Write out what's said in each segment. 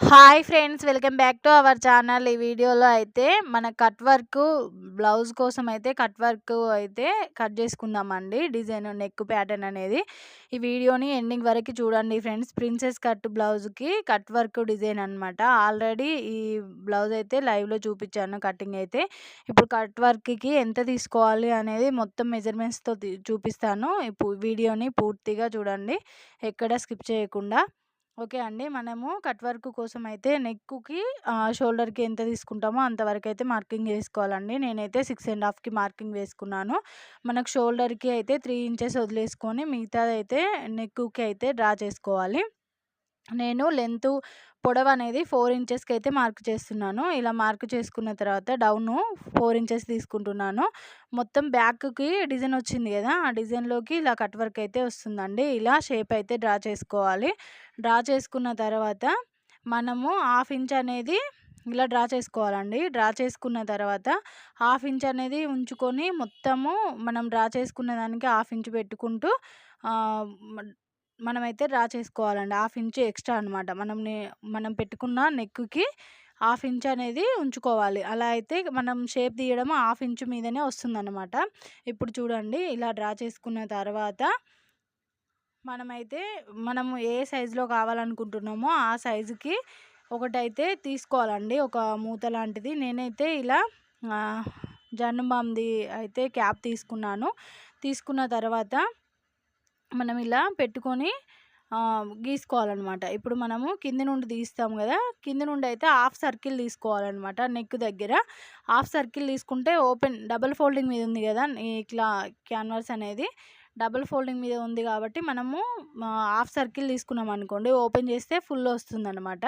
Hi friends welcome back to our channel. ఈ వీడియోలో అయితే మన కట్ వర్క్ బ్లౌజ్ కోసం అయితే కట్ వర్క్ అయితే కట్ చేసుకుందామండి. డిజైన్ నెక్ ప్యాటర్న్ అనేది. ఈ వీడియోని ఎండింగ్ వరకు చూడండి ఫ్రెండ్స్. ప్రిన్సెస్ కట్ బ్లౌజ్కి కట్ వర్క్ డిజైన్ అనమాట ఆల్రెడీ ఈ బ్లౌజ్ అయితే లైవ్లో చూపించాను కటింగ్ అయితే. ఇప్పుడు కట్ వర్క్కి ఎంత తీసుకోవాలి అనేది మొత్తం మెజర్మెంట్స్తో చూపిస్తాను. ఇప్పుడు వీడియోని పూర్తిగా చూడండి. ఎక్కడ స్కిప్ చేయకుండా. ఓకే అండి. మనము కట్ వర్క్ కోసం అయితే నెక్కుకి షోల్డర్కి ఎంత తీసుకుంటామో అంతవరకు అయితే మార్కింగ్ వేసుకోవాలండి నేనైతే సిక్స్ అండ్ హాఫ్కి మార్కింగ్ వేసుకున్నాను. మనకు షోల్డర్కి అయితే త్రీ ఇంచెస్ వదిలేసుకొని మిగతాది అయితే నెక్కుకి అయితే డ్రా చేసుకోవాలి. నేను లెంత్ పొడవు అనేది ఫోర్ ఇంచెస్కి అయితే మార్క్ చేస్తున్నాను. ఇలా మార్క్ చేసుకున్న తర్వాత డౌన్ ఫోర్ ఇంచెస్ తీసుకుంటున్నాను. మొత్తం బ్యాక్కి డిజైన్ వచ్చింది కదా! ఆ డిజైన్లోకి ఇలా కట్ వర్క్ అయితే వస్తుందండి. ఇలా షేప్ అయితే డ్రా చేసుకోవాలి. డ్రా చేసుకున్న తర్వాత మనము హాఫ్ ఇంచ్ అనేది ఇలా డ్రా చేసుకోవాలండి. డ్రా చేసుకున్న తర్వాత హాఫ్ ఇంచ్ అనేది ఉంచుకొని మొత్తము మనం డ్రా చేసుకున్న దానికి హాఫ్ ఇంచ్ పెట్టుకుంటూ మనమైతే డ్రా చేసుకోవాలండి. హాఫ్ ఇంచ్ ఎక్స్ట్రా అనమాట మనం మనం పెట్టుకున్న నెక్కి హాఫ్ ఇంచ్ అనేది ఉంచుకోవాలి. అలా అయితే మనం షేప్ తీయడం హాఫ్ ఇంచ్ మీదనే వస్తుందన్నమాట. ఇప్పుడు చూడండి ఇలా డ్రా చేసుకున్న తర్వాత మనమైతే మనము ఏ సైజులో కావాలనుకుంటున్నామో ఆ సైజుకి ఒకటైతే తీసుకోవాలండి. ఒక మూత లాంటిది. నేనైతే ఇలా జన్నుబామ్ది అయితే క్యాప్ తీసుకున్నాను. తీసుకున్న తర్వాత మనం ఇలా పెట్టుకొని గీసుకోవాలన్నమాట. ఇప్పుడు మనము కింది నుండి తీస్తాం కదా కింది నుండి అయితే హాఫ్ సర్కిల్ తీసుకోవాలన్నమాట నెక్ దగ్గర. హాఫ్ సర్కిల్ తీసుకుంటే ఓపెన్ డబల్ ఫోల్డింగ్ మీద ఉంది కదా ఇట్లా క్యాన్వాస్ అనేది. డబుల్ ఫోల్డింగ్ మీద ఉంది కాబట్టి మనము హాఫ్ సర్కిల్ తీసుకున్నాం అనుకోండి ఓపెన్ చేస్తే ఫుల్ వస్తుందన్నమాట.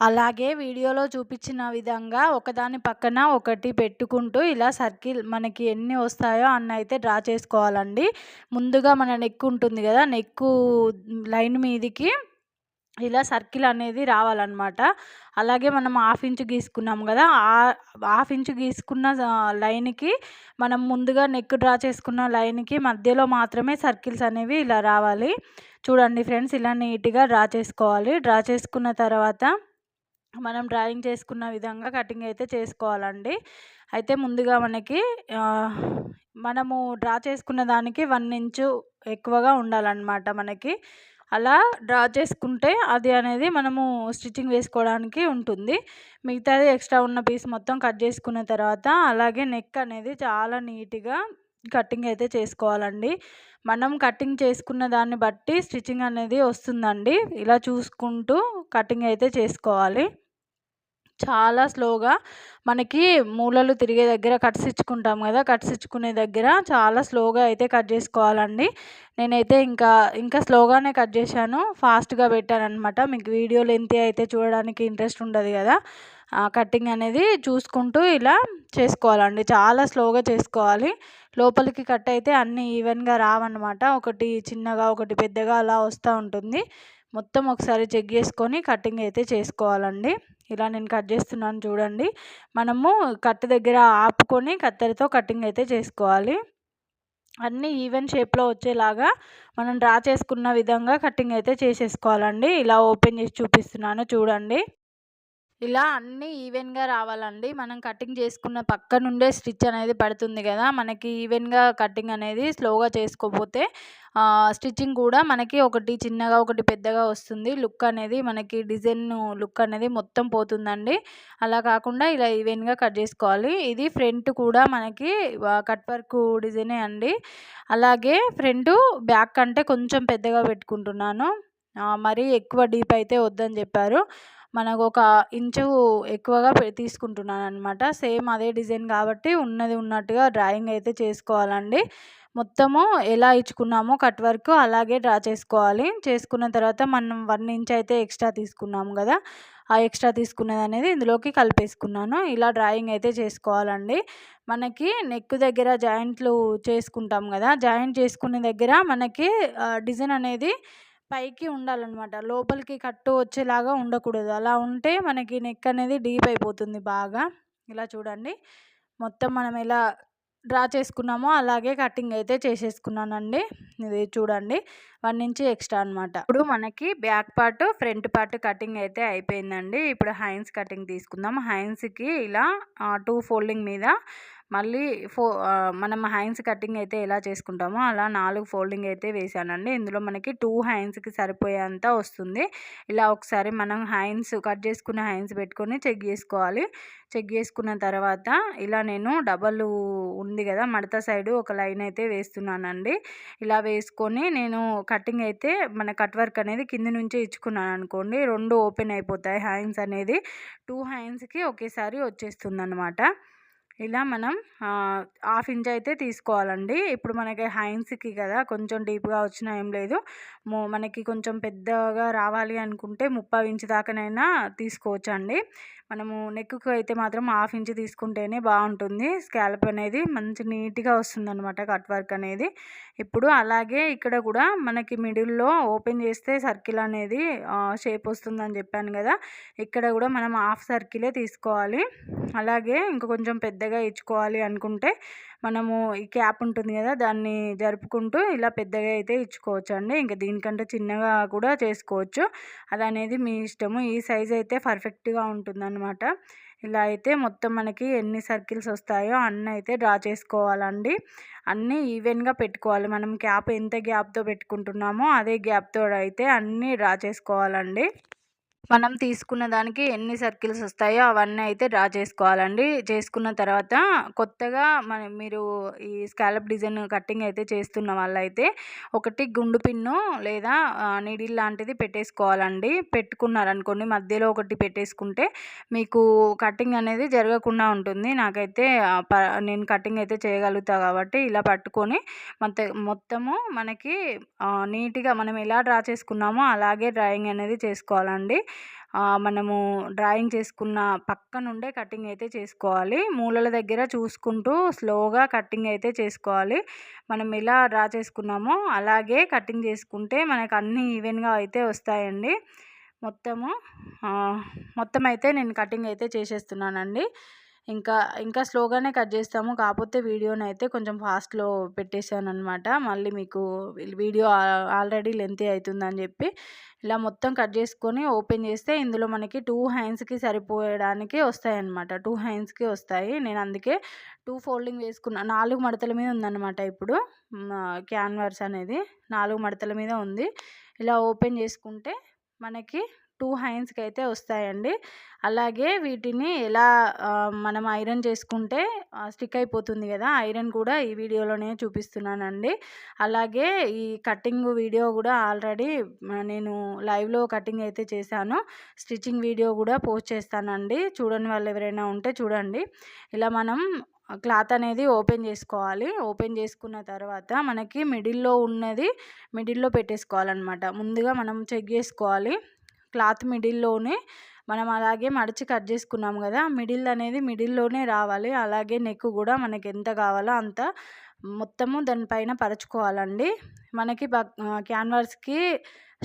అలాగే వీడియోలో చూపించిన విధంగా ఒకదాని పక్కన ఒకటి పెట్టుకుంటూ ఇలా సర్కిల్ మనకి ఎన్ని వస్తాయో అన్న అయితే డ్రా చేసుకోవాలండి. ముందుగా మన నెక్ ఉంటుంది కదా నెక్ లైన్ మీదికి ఇలా సర్కిల్ అనేది రావాలన్నమాట. అలాగే మనం హాఫ్ ఇంచు గీసుకున్నాం కదా హాఫ్ ఇంచు గీసుకున్న లైన్కి మనం ముందుగా నెక్ డ్రా చేసుకున్న లైన్కి మధ్యలో మాత్రమే సర్కిల్స్ అనేవి ఇలా రావాలి. చూడండి ఫ్రెండ్స్ ఇలా నీట్గా డ్రా చేసుకోవాలి. డ్రా చేసుకున్న తర్వాత మనం డ్రాయింగ్ చేసుకున్న విధంగా కటింగ్ అయితే చేసుకోవాలండి. అయితే ముందుగా మనకి మనము డ్రా చేసుకున్న దానికి వన్ ఇంచు ఎక్కువగా ఉండాలన్నమాట మనకి. అలా డ్రా చేసుకుంటే అది అనేది మనము స్టిచ్చింగ్ వేసుకోవడానికి ఉంటుంది. మిగతాది ఎక్స్ట్రా ఉన్న పీస్ మొత్తం కట్ చేసుకున్న తర్వాత అలాగే నెక్ అనేది చాలా నీట్గా కటింగ్ అయితే చేసుకోవాలండి. మనం కటింగ్ చేసుకున్న దాన్ని బట్టి స్టిచ్చింగ్ అనేది వస్తుందండి. ఇలా చూసుకుంటూ కటింగ్ అయితే చేసుకోవాలి. చాలా స్లోగా మనకి మూలలు తిరిగే దగ్గర కట్స్ ఇచ్చుకుంటాం కదా కట్స్ ఇచ్చుకునే దగ్గర చాలా స్లోగా అయితే కట్ చేసుకోవాలండి. నేనైతే ఇంకా ఇంకా స్లోగానే కట్ చేశాను. ఫాస్ట్గా పెట్టాను అనమాట మీకు వీడియో లెంత్ అయితే చూడడానికి ఇంట్రెస్ట్ ఉండదు కదా. కటింగ్ అనేది చూసుకుంటూ ఇలా చేసుకోవాలండి. చాలా స్లోగా చేసుకోవాలి. లోపలికి కట్ అయితే అన్నీ ఈవెన్గా రావన్నమాట. ఒకటి చిన్నగా ఒకటి పెద్దగా అలా వస్తూ ఉంటుంది. మొత్తం ఒకసారి చెక్ చేసుకొని కటింగ్ అయితే చేసుకోవాలండి. ఇలా నేను కట్ చేస్తున్నాను చూడండి. మనము కట్ దగ్గర ఆపుకొని కత్తెరతో కటింగ్ అయితే చేసుకోవాలి. అన్నీ ఈవెన్ షేప్లో వచ్చేలాగా మనం డ్రా చేసుకున్న విధంగా కటింగ్ అయితే చేసేసుకోవాలండి. ఇలా ఓపెన్ చేసి చూపిస్తున్నాను చూడండి. ఇలా అన్నీ ఈవెన్గా రావాలండి. మనం కటింగ్ చేసుకున్న పక్క నుండే స్టిచ్ అనేది పడుతుంది కదా! మనకి ఈవెన్గా కటింగ్ అనేది స్లోగా చేసుకోపోతే స్టిచ్చింగ్ కూడా మనకి ఒకటి చిన్నగా ఒకటి పెద్దగా వస్తుంది. లుక్ అనేది మనకి డిజైన్ లుక్ అనేది మొత్తం పోతుందండి. అలా కాకుండా ఇలా ఈవెన్గా కట్ చేసుకోవాలి. ఇది ఫ్రంట్ కూడా మనకి కట్ వర్క్ డిజైనే అండి. అలాగే ఫ్రంట్ బ్యాక్ కంటే కొంచెం పెద్దగా పెట్టుకుంటున్నాను. మరీ ఎక్కువ డీప్ అయితే వద్దని చెప్పారు. మనకు ఒక ఇంచు ఎక్కువగా తీసుకుంటున్నాను అనమాట సేమ్ అదే డిజైన్ కాబట్టి ఉన్నది ఉన్నట్టుగా డ్రాయింగ్ అయితే చేసుకోవాలండి. మొత్తము ఎలా ఇచ్చుకున్నామో కట్ వర్క్ అలాగే డ్రా చేసుకోవాలి. చేసుకున్న తర్వాత మనం వన్ ఇంచ్ అయితే ఎక్స్ట్రా తీసుకున్నాము కదా ఆ ఎక్స్ట్రా తీసుకున్నది అనేది ఇందులోకి కలిపేసుకున్నాను. ఇలా డ్రాయింగ్ అయితే చేసుకోవాలండి. మనకి నెక్ దగ్గర జాయింట్లు చేసుకుంటాం కదా జాయింట్ చేసుకునే దగ్గర మనకి డిజైన్ అనేది పైకి ఉండాలన్నమాట. లోపలికి కట్టు వచ్చేలాగా ఉండకూడదు. అలా ఉంటే మనకి నెక్ అనేది డీప్ అయిపోతుంది బాగా. ఇలా చూడండి. మొత్తం మనం ఎలా డ్రా చేసుకున్నామో అలాగే కటింగ్ అయితే చేసేసుకున్నానండి. ఇది చూడండి. వన్ ఇంచ్ ఎక్స్ట్రా అనమాట ఇప్పుడు మనకి back part front part cutting అయితే అయిపోయిందండి. ఇప్పుడు హైన్స్ కటింగ్ తీసుకుందాం. హైన్స్కి ఇలా టూ ఫోల్డింగ్ మీద మళ్ళీ ఫో మనం హ్యాండ్స్ కటింగ్ అయితే ఎలా చేసుకుంటామో అలా నాలుగు ఫోల్డింగ్ అయితే వేసానండి. ఇందులో మనకి టూ హ్యాండ్స్కి సరిపోయేంత వస్తుంది. ఇలా ఒకసారి మనం హ్యాండ్స్ కట్ చేసుకున్న హ్యాండ్స్ పెట్టుకొని చెక్ చేసుకోవాలి. చెక్ చేసుకున్న తర్వాత ఇలా నేను డబల్ ఉంది కదా మడత సైడు ఒక లైన్ అయితే వేస్తున్నానండి. ఇలా వేసుకొని నేను కటింగ్ అయితే మన కట్ వర్క్ అనేది కింద నుంచే ఇచ్చుకున్నాను అనుకోండి రెండు ఓపెన్ అయిపోతాయి హ్యాండ్స్ అనేది. టూ హ్యాండ్స్కి ఒకేసారి వచ్చేస్తుంది అనమాట ఇలా మనం హాఫ్ ఇంచ్ అయితే తీసుకోవాలండి. ఇప్పుడు మనకి హైన్స్కి కదా కొంచెం డీప్గా వచ్చినా ఏం లేదు. మనకి కొంచెం పెద్దగా రావాలి అనుకుంటే ముప్పై ఇంచ్ దాకానైనా తీసుకోవచ్చండి. మనము నెక్కు అయితే మాత్రం హాఫ్ ఇంచ్ తీసుకుంటేనే బాగుంటుంది. స్కాల్ప్ అనేది మంచి నీట్గా వస్తుంది అనమాట కట్ వర్క్ అనేది. ఇప్పుడు అలాగే ఇక్కడ కూడా మనకి మిడిల్లో ఓపెన్ చేస్తే సర్కిల్ అనేది షేప్ వస్తుందని చెప్పాను కదా ఇక్కడ కూడా మనం హాఫ్ సర్కిలే తీసుకోవాలి. అలాగే ఇంకా కొంచెం పెద్దగా పెద్దగా ఇచ్చుకోవాలి అనుకుంటే మనము ఈ క్యాప్ ఉంటుంది కదా దాన్ని జరుపుకుంటూ ఇలా పెద్దగా అయితే ఇచ్చుకోవచ్చు అండి ఇంకా దీనికంటే చిన్నగా కూడా చేసుకోవచ్చు. అది అనేది మీ ఇష్టము. ఈ సైజ్ అయితే పర్ఫెక్ట్గా ఉంటుందన్నమాట. ఇలా అయితే మొత్తం మనకి ఎన్ని సర్కిల్స్ వస్తాయో అన్నీ అయితే డ్రా చేసుకోవాలండి. అన్నీ ఈవెన్గా పెట్టుకోవాలి. మనం క్యాప్ ఎంత గ్యాప్తో పెట్టుకుంటున్నామో అదే గ్యాప్తో అయితే అన్నీ డ్రా చేసుకోవాలండి. మనం తీసుకున్న దానికి ఎన్ని సర్కిల్స్ వస్తాయో అవన్నీ అయితే డ్రా చేసుకోవాలండి. చేసుకున్న తర్వాత కొత్తగా మన మీరు ఈ స్కాలప్ డిజైన్ కటింగ్ అయితే చేస్తున్న వాళ్ళైతే ఒకటి గుండు పిన్ను లేదా నీడిల్ లాంటిది పెట్టేసుకోవాలండి. పెట్టుకున్నారనుకోండి మధ్యలో ఒకటి పెట్టేసుకుంటే మీకు కటింగ్ అనేది జరగకుండా ఉంటుంది. నాకైతే నేను కటింగ్ అయితే చేయగలుగుతా కాబట్టి ఇలా పట్టుకొని మొత్తం మొత్తము మనకి నీట్గా మనం ఎలా డ్రా చేసుకున్నామో అలాగే డ్రాయింగ్ అనేది చేసుకోవాలండి. మనము డ్రాయింగ్ చేసుకున్న పక్క నుండే కటింగ్ అయితే చేసుకోవాలి. మూలల దగ్గర చూసుకుంటూ స్లోగా కటింగ్ అయితే చేసుకోవాలి. మనం ఎలా డ్రా చేసుకున్నామో అలాగే కటింగ్ చేసుకుంటే మనకు అన్నీ ఈవెన్గా అయితే వస్తాయండి. మొత్తము మొత్తం అయితే నేను కటింగ్ అయితే చేసేస్తున్నానండి. ఇంకా ఇంకా స్లోగానే కట్ చేస్తాము. కాకపోతే వీడియోని అయితే కొంచెం ఫాస్ట్లో పెట్టేశాను అనమాట మళ్ళీ మీకు వీడియో ఆల్రెడీ లెంతీ అవుతుందని చెప్పి ఇలా మొత్తం కట్ చేసుకొని ఓపెన్ చేస్తే ఇందులో మనకి టూ హ్యాండ్స్కి సరిపోయడానికి వస్తాయన్నమాట. టూ హ్యాండ్స్కి వస్తాయి. నేను అందుకే టూ ఫోల్డింగ్ వేసుకున్న. నాలుగు మడతల మీద ఉందన్నమాట ఇప్పుడు. క్యాన్వర్స్ అనేది నాలుగు మడతల మీద ఉంది. ఇలా ఓపెన్ చేసుకుంటే మనకి టూ హ్యాండ్స్కి అయితే వస్తాయండి. అలాగే వీటిని ఎలా మనం ఐరన్ చేసుకుంటే స్టిక్ అయిపోతుంది కదా ఐరన్ కూడా ఈ వీడియోలోనే చూపిస్తున్నానండి. అలాగే ఈ కటింగ్ వీడియో కూడా ఆల్రెడీ నేను లైవ్లో కటింగ్ అయితే చేశాను. స్టిచ్చింగ్ వీడియో కూడా పోస్ట్ చేస్తానండి. చూడని వాళ్ళు ఎవరైనా ఉంటే చూడండి. ఇలా మనం క్లాత్ అనేది ఓపెన్ చేసుకోవాలి. ఓపెన్ చేసుకున్న తర్వాత మనకి మిడిల్లో ఉన్నది మిడిల్లో పెట్టేసుకోవాలన్నమాట. ముందుగా మనం చెక్ చేసుకోవాలి. క్లాత్ మిడిల్లోనే మనం అలాగే మడిచి కట్ చేసుకున్నాం కదా మిడిల్ అనేది మిడిల్లోనే రావాలి. అలాగే నెక్ కూడా మనకి ఎంత కావాలో అంత మొత్తము దానిపైన పరచుకోవాలండి. మనకి క్యాన్వాస్కి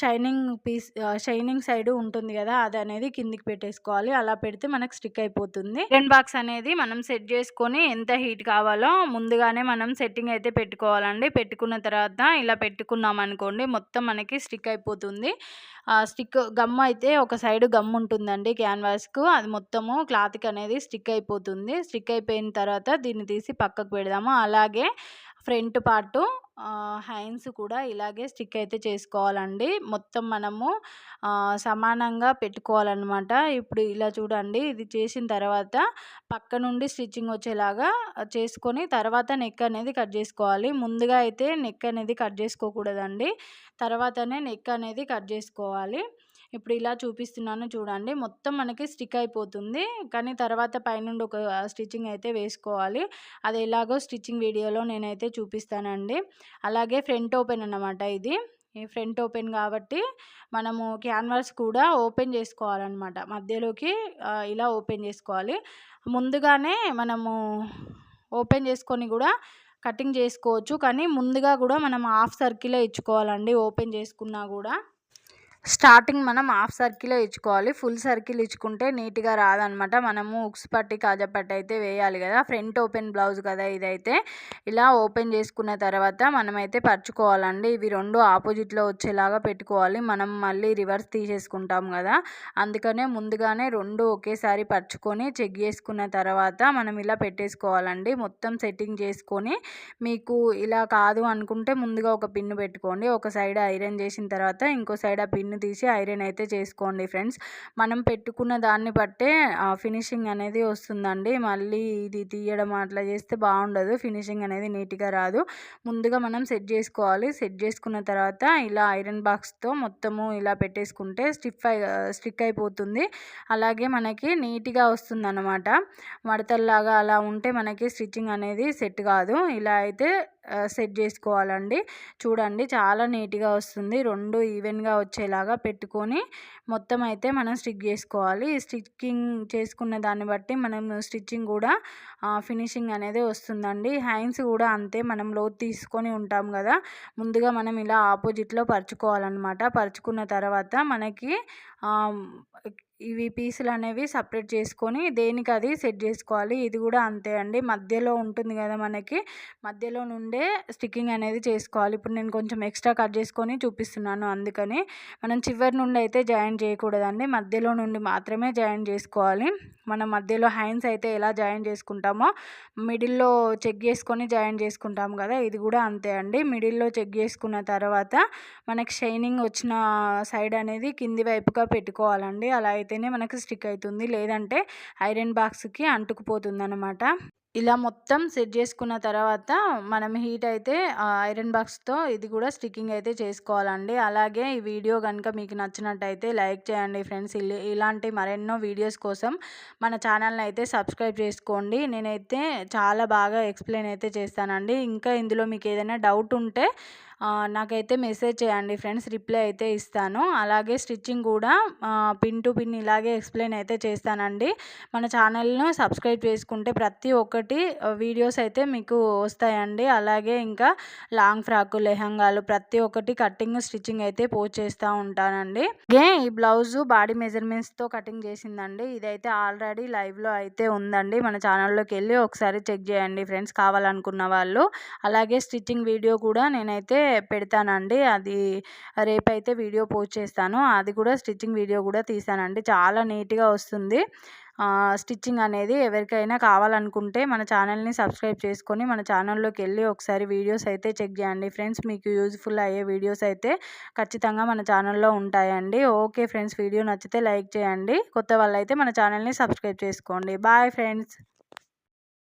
షైనింగ్ పీస్ షైనింగ్ సైడ్ ఉంటుంది కదా అది అనేది కిందికి పెట్టేసుకోవాలి. అలా పెడితే మనకు స్టిక్ అయిపోతుంది. రెండు బాక్స్ అనేది మనం సెట్ చేసుకొని ఎంత హీట్ కావాలో ముందుగానే మనం సెట్టింగ్ అయితే పెట్టుకోవాలండి. పెట్టుకున్న తర్వాత ఇలా పెట్టుకున్నాం అనుకోండి మొత్తం మనకి స్టిక్ అయిపోతుంది. స్టిక్ గమ్ అయితే ఒక సైడ్ గమ్ ఉంటుందండి క్యాన్వాస్కు. అది మొత్తము క్లాత్కి అనేది స్టిక్ అయిపోతుంది. స్టిక్ అయిపోయిన తర్వాత దీన్ని తీసి పక్కకు పెడదాము. అలాగే ఫ్రంట్ పార్టు హ్యాండ్స్ కూడా ఇలాగే స్టిక్ అయితే చేసుకోవాలండి. మొత్తం మనము సమానంగా పెట్టుకోవాలన్నమాట. ఇప్పుడు ఇలా చూడండి ఇది చేసిన తర్వాత పక్క నుండి స్టిచ్చింగ్ వచ్చేలాగా చేసుకొని తర్వాత నెక్ అనేది కట్ చేసుకోవాలి. ముందుగా అయితే నెక్ అనేది కట్ చేసుకోకూడదండి. తర్వాతనే నెక్ అనేది కట్ చేసుకోవాలి. ఇప్పుడు ఇలా చూపిస్తున్నాను చూడండి. మొత్తం మనకి స్టిక్ అయిపోతుంది. కానీ తర్వాత పైనుండి ఒక స్టిచ్చింగ్ అయితే వేసుకోవాలి. అది ఎలాగో స్టిచ్చింగ్ వీడియోలో నేనైతే చూపిస్తానండి. అలాగే ఫ్రంట్ ఓపెన్ అన్నమాట ఇది. ఈ ఫ్రంట్ ఓపెన్ కాబట్టి మనము క్యాన్వాస్ కూడా ఓపెన్ చేసుకోవాలన్నమాట. మధ్యలోకి ఇలా ఓపెన్ చేసుకోవాలి. ముందుగానే మనము ఓపెన్ చేసుకొని కూడా కటింగ్ చేసుకోవచ్చు. కానీ ముందుగా కూడా మనం హాఫ్ సర్కిలే ఇచ్చుకోవాలండి. ఓపెన్ చేసుకున్నా కూడా. స్టార్టింగ్ మనం హాఫ్ సర్కిల్ ఇచ్చుకోవాలి. ఫుల్ సర్కిల్ ఇచ్చుకుంటే నీట్గా రాదనమాట. మనము ఉక్స్ పట్టి కాజా పట్టి అయితే వేయాలి కదా. ఫ్రంట్ ఓపెన్ బ్లౌజ్ కదా ఇదైతే. ఇలా ఓపెన్ చేసుకున్న తర్వాత మనమైతే పరుచుకోవాలండి. ఇవి రెండు ఆపోజిట్లో వచ్చేలాగా పెట్టుకోవాలి. మనం మళ్ళీ రివర్స్ తీసేసుకుంటాం కదా. అందుకనే ముందుగానే రెండు ఒకేసారి పరుచుకొని చెక్ చేసుకున్న తర్వాత మనం ఇలా పెట్టేసుకోవాలండి. మొత్తం సెట్టింగ్ చేసుకొని మీకు ఇలా కాదు అనుకుంటే ముందుగా ఒక పిన్ను పెట్టుకోండి. ఒక సైడ్ ఐరన్ చేసిన తర్వాత ఇంకో సైడ్ ఆ పిన్ పిన్ తీసి ఐరన్ అయితే చేసుకోండి ఫ్రెండ్స్. మనం పెట్టుకున్న దాన్ని బట్టే ఫినిషింగ్ అనేది వస్తుందండి. మళ్ళీ ఇది తీయడం అట్లా చేస్తే బాగుండదు. ఫినిషింగ్ అనేది నీట్గా రాదు. ముందుగా మనం సెట్ చేసుకోవాలి. సెట్ చేసుకున్న తర్వాత ఇలా ఐరన్ బాక్స్తో మొత్తము ఇలా పెట్టేసుకుంటే స్టిఫ్ అయి స్టిక్ అయిపోతుంది. అలాగే మనకి నీట్గా వస్తుంది అనమాట మడతల్లాగా అలా ఉంటే మనకి స్టిచ్చింగ్ అనేది సెట్ కాదు. ఇలా అయితే సెట్ చేసుకోవాలండి. చూడండి చాలా నీట్గా వస్తుంది. రెండు ఈవెన్గా వచ్చేలాగా పెట్టుకొని మొత్తం అయితే మనం స్టిక్ చేసుకోవాలి. స్టిచ్కింగ్ చేసుకున్న దాన్ని బట్టి మనం స్టిచ్చింగ్ కూడా ఫినిషింగ్ అనేది వస్తుందండి. హ్యాండ్స్ కూడా అంతే మనం లోతు తీసుకొని ఉంటాం కదా! ముందుగా మనం ఇలా ఆపోజిట్లో పరుచుకోవాలన్నమాట. పరుచుకున్న తర్వాత మనకి ఇవి పీసులు అనేవి సపరేట్ చేసుకొని దేనికి అది సెట్ చేసుకోవాలి. ఇది కూడా అంతే అండి. మధ్యలో ఉంటుంది కదా మనకి. మధ్యలో నుండే స్టిక్కింగ్ అనేది చేసుకోవాలి. ఇప్పుడు నేను కొంచెం ఎక్స్ట్రా కట్ చేసుకొని చూపిస్తున్నాను అందుకని. మనం చివరి నుండి అయితే జాయిన్ చేయకూడదండి. మధ్యలో నుండి మాత్రమే జాయిన్ చేసుకోవాలి. మనం మధ్యలో హ్యాండ్స్ అయితే ఎలా జాయిన్ చేసుకుంటామో మిడిల్లో చెక్ చేసుకొని జాయిన్ చేసుకుంటాం కదా ఇది కూడా అంతే అండి. మిడిల్లో చెక్ చేసుకున్న తర్వాత మనకి షైనింగ్ వచ్చిన సైడ్ అనేది కింది వైపుగా పెట్టుకోవాలండి. అలా అయితేనే మనకు స్టిక్ అవుతుంది. లేదంటే ఐరన్ బాక్స్కి అంటుకుపోతుంది అనమాట ఇలా మొత్తం సెట్ చేసుకున్న తర్వాత మనం హీట్ అయితే ఐరన్ బాక్స్తో ఇది కూడా స్టిక్కింగ్ అయితే చేసుకోవాలండి. అలాగే ఈ వీడియో కనుక మీకు నచ్చినట్టయితే లైక్ చేయండి ఫ్రెండ్స్. ఇలాంటి మరెన్నో వీడియోస్ కోసం మన ఛానల్ని అయితే సబ్స్క్రైబ్ చేసుకోండి. నేనైతే చాలా బాగా ఎక్స్ప్లెయిన్ అయితే చేస్తానండి. ఇంకా ఇందులో మీకు ఏదైనా డౌట్ ఉంటే నాకైతే మెసేజ్ చేయండి ఫ్రెండ్స్ రిప్లై అయితే ఇస్తాను. అలాగే స్టిచ్చింగ్ కూడా పిన్ టు పిన్ ఇలాగే ఎక్స్ప్లెయిన్ అయితే చేస్తానండి. మన ఛానల్ను సబ్స్క్రైబ్ చేసుకుంటే ప్రతి ఒక్కటి వీడియోస్ అయితే మీకు వస్తాయండి. అలాగే ఇంకా లాంగ్ ఫ్రాక్ లెహంగాలు ప్రతి ఒక్కటి కటింగ్ స్టిచ్చింగ్ అయితే పోస్ట్ చేస్తూ ఉంటానండి. అలాగే ఈ బ్లౌజ్ బాడీ మెజర్మెంట్స్తో కటింగ్ చేసిందండి. ఇదైతే ఆల్రెడీ లైవ్లో అయితే ఉందండి. మన ఛానల్లోకి వెళ్ళి ఒకసారి చెక్ చేయండి ఫ్రెండ్స్ కావాలనుకున్న వాళ్ళు. అలాగే స్టిచ్చింగ్ వీడియో కూడా నేనైతే పెడతానండి. అది రేపైతే వీడియో పోస్ట్ చేస్తాను. అది కూడా స్టిచ్చింగ్ వీడియో కూడా తీసానండి. చాలా నీట్గా వస్తుంది. స్టిచ్చింగ్ అనేది ఎవరికైనా కావాలనుకుంటే మన ఛానల్ని సబ్స్క్రైబ్ చేసుకొని మన ఛానల్లోకి వెళ్ళి ఒకసారి వీడియోస్ అయితే చెక్ చేయండి. ఫ్రెండ్స్ మీకు యూజ్ఫుల్ అయ్యే వీడియోస్ అయితే ఖచ్చితంగా మన ఛానల్లో ఉంటాయండి. ఓకే ఫ్రెండ్స్ వీడియో నచ్చితే లైక్ చేయండి. కొత్త వాళ్ళైతే మన ఛానల్ని సబ్స్క్రైబ్ చేసుకోండి. Bye friends.